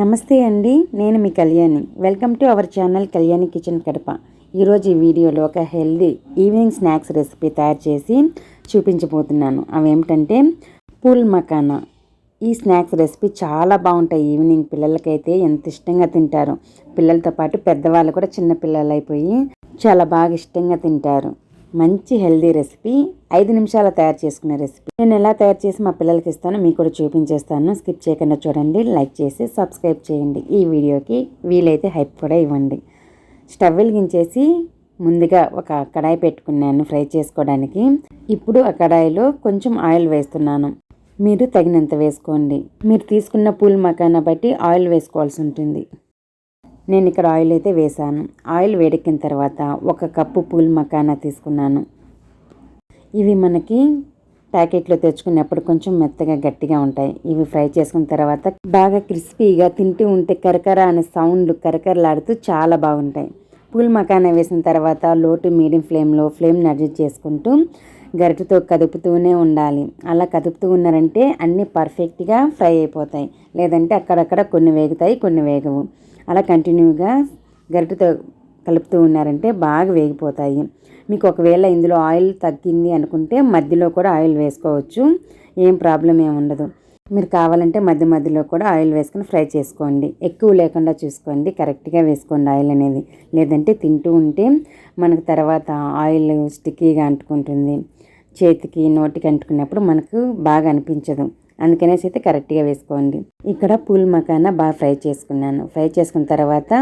నమస్తే అండి నేను మీ Kalyani. Welcome to our channel Kalyani kitchen Kadapa. ఈరోజు ఈ వీడియోలో ఒక హెల్దీ ఈవినింగ్ స్నాక్స్ రెసిపీ తయారు చేసి చూపించబోతున్నాను. అవేమిటంటే పూల్ మకానా. ఈ స్నాక్స్ రెసిపీ చాలా బాగుంటాయి ఈవినింగ్ పిల్లలకైతే ఎంత ఇష్టంగా తింటారు. పిల్లలతో పాటు పెద్దవాళ్ళు కూడా చిన్న పిల్లలు అయిపోయి చాలా బాగా ఇష్టంగా తింటారు. మంచి హెల్దీ రెసిపీ ఐదు నిమిషాలు తయారు చేసుకునే రెసిపీ. నేను ఎలా తయారు చేసి మా పిల్లలకి ఇస్తానో మీకు కూడా చూపించేస్తాను. స్కిప్ చేయకుండా చూడండి. లైక్ చేసి సబ్స్క్రైబ్ చేయండి. ఈ వీడియోకి వీలైతే హైప్ కూడా ఇవ్వండి. స్టవ్ వెలిగించేసి ముందుగా ఒక కడాయి పెట్టుకున్నాను ఫ్రై చేసుకోవడానికి. ఇప్పుడు ఆ కడాయిలో కొంచెం ఆయిల్ వేస్తున్నాను. మీరు తగినంత వేసుకోండి. మీరు తీసుకున్న పూల్ మకానా బట్టి ఆయిల్ వేసుకోవాల్సి ఉంటుంది. నేను ఇక్కడ ఆయిల్ అయితే వేసాను ఆయిల్ వేడెక్కిన తర్వాత ఒక కప్పు పూల్ మకానా తీసుకున్నాను. ఇవి మనకి ప్యాకెట్లో తెచ్చుకున్నప్పుడు కొంచెం మెత్తగా గట్టిగా ఉంటాయి. ఇవి ఫ్రై చేసుకున్న తర్వాత బాగా క్రిస్పీగా తింటూ ఉంటే కరకర అనే సౌండ్ కరకరలాడుతూ చాలా బాగుంటాయి. పూల్ మకానా వేసిన తర్వాత లోటు మీడియం ఫ్లేమ్లో ఫ్లేమ్ని అడ్జస్ట్ చేసుకుంటూ గరిటతో కదుపుతూనే ఉండాలి. అలా కదుపుతూ ఉన్నారంటే అన్నీ పర్ఫెక్ట్గా ఫ్రై అయిపోతాయి. లేదంటే అక్కడక్కడ కొన్ని వేగుతాయి కొన్ని వేగవు. అలా కంటిన్యూగా గరిటెతో కలుపుతూ ఉన్నారంటే బాగా వేగిపోతాయి. మీకు ఒకవేళ ఇందులో ఆయిల్ తగ్గింది అనుకుంటే మధ్యలో కూడా ఆయిల్ వేసుకోవచ్చు. ఏం ప్రాబ్లం ఏమి ఉండదు. మీరు కావాలంటే మధ్య మధ్యలో కూడా ఆయిల్ వేసుకొని ఫ్రై చేసుకోండి. ఎక్కువ లేకుండా చూసుకోండి. కరెక్ట్గా వేసుకోండి ఆయిల్ అనేది. లేదంటే తింటూ ఉంటే మనకు తర్వాత ఆయిల్ స్టిక్కీగా అంటుకుంటుంది. చేతికి నోటికి అంటుకున్నప్పుడు మనకు బాగా అనిపించదు. అందుకనేసి అయితే కరెక్ట్గా వేసుకోండి. ఇక్కడ పూల్ మకానా బాగా ఫ్రై చేసుకున్నాను. ఫ్రై చేసుకున్న తర్వాత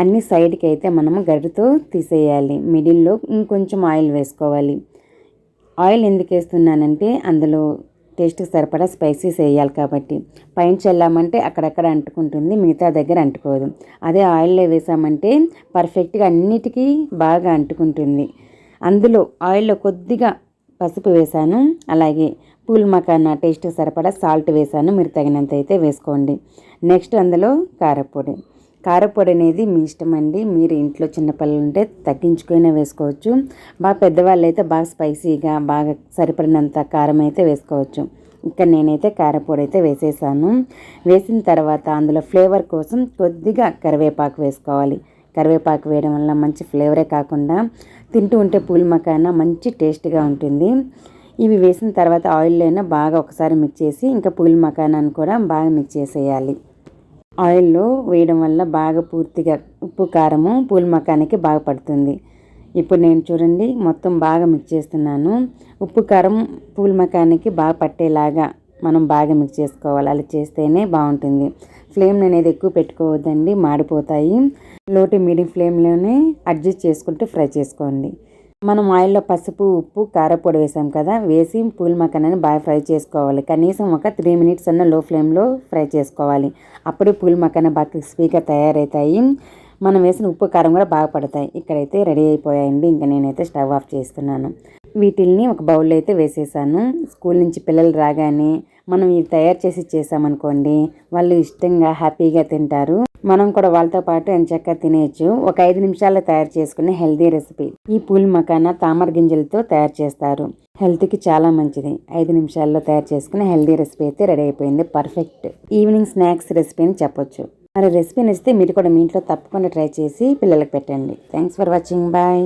అన్ని సైడ్కి అయితే మనము గరిటతో తీసేయాలి. మిడిల్లో ఇంకొంచెం ఆయిల్ వేసుకోవాలి. ఆయిల్ ఎందుకు వేస్తున్నానంటే అందులో టేస్ట్కి సరిపడా స్పైసీస్ వేయాలి కాబట్టి. పైన చల్లామంటే అక్కడక్కడ అంటుకుంటుంది. మిగతా దగ్గర అంటుకోదు. అదే ఆయిల్లో వేసామంటే పర్ఫెక్ట్గా అన్నిటికీ బాగా అంటుకుంటుంది. అందులో ఆయిల్లో కొద్దిగా పసుపు వేసాను అలాగే పూల్ మకానా టేస్ట్ సరిపడా సాల్ట్ వేసాను మీరు తగినంత అయితే వేసుకోండి. నెక్స్ట్ అందులో కారపొడి. కారపొడి అనేది మీ ఇష్టం అండి మీరు ఇంట్లో చిన్నపిల్లలు ఉంటే తగ్గించుకునే వేసుకోవచ్చు. బాగా పెద్దవాళ్ళు అయితే బాగా స్పైసీగా బాగా సరిపడినంత కారం అయితే వేసుకోవచ్చు. ఇక్కడ నేనైతే కారపొడి అయితే వేసేసాను. వేసిన తర్వాత అందులో ఫ్లేవర్ కోసం కొద్దిగా కరివేపాకు వేసుకోవాలి. కరివేపాకు వేయడం వల్ల మంచి ఫ్లేవరే కాకుండా తింటూ ఉంటే పూల్ మకాన మంచి టేస్ట్గా ఉంటుంది. ఇవి వేసిన తర్వాత ఆయిల్లోనే బాగా ఒకసారి మిక్స్ చేసి ఇంకా పూల్ మకానాన్ని కూడా బాగా మిక్స్ చేసేయాలి. ఆయిల్లో వేయడం వల్ల బాగా పూర్తిగా ఉప్పు కారము పూల్ మకానికి బాగా పడుతుంది. ఇప్పుడు నేను చూడండి మొత్తం బాగా మిక్స్ చేస్తున్నాను. ఉప్పు కారం పూల్ మకానికి బాగా పట్టేలాగా మనం బాగా మిక్స్ చేసుకోవాలి. అలా చేస్తేనే బాగుంటుంది. ఫ్లేమ్ అనేది ఎక్కువ పెట్టుకోవద్దండి మాడిపోతాయి. లోటు మీడియం ఫ్లేమ్లోనే అడ్జస్ట్ చేసుకుంటూ ఫ్రై చేసుకోండి. మనం ఆయిల్లో పసుపు ఉప్పు కారపొడి వేసాం కదా వేసి పూల్ మక్కనని బాగా ఫ్రై చేసుకోవాలి. కనీసం ఒక త్రీ మినిట్స్ అన్న లో ఫ్లేమ్లో ఫ్రై చేసుకోవాలి. అప్పుడు పూల్ మక్కన బాగా క్రిస్పీగా తయారవుతాయి మనం వేసిన ఉప్పు కారం కూడా బాగా పడతాయి. ఇక్కడైతే రెడీ అయిపోయాయండి. ఇంకా నేనైతే స్టవ్ ఆఫ్ చేస్తున్నాను. వీటిల్ని ఒక బౌల్లో అయితే వేసేసాను. స్కూల్ నుంచి పిల్లలు రాగానే మనం ఇవి తయారు చేసి చేసామనుకోండి వాళ్ళు ఇష్టంగా హ్యాపీగా తింటారు. మనం కూడా వాళ్ళతో పాటు ఎంచక్క తినేయచ్చు. ఒక ఐదు నిమిషాల్లో తయారు చేసుకునే హెల్తీ రెసిపీ. ఈ పూల్ మకానా తామర గింజలతో తయారు చేస్తారు. హెల్త్కి చాలా మంచిది. ఐదు నిమిషాల్లో తయారు చేసుకునే హెల్దీ రెసిపీ అయితే రెడీ అయిపోయింది. పర్ఫెక్ట్ ఈవినింగ్ స్నాక్స్ రెసిపీ అని చెప్పొచ్చు. మరి రెసిపీ నచ్చితే మీరు కూడా మీ ఇంట్లో తప్పకుండా ట్రై చేసి పిల్లలకు పెట్టండి. Thanks for watching. బాయ్.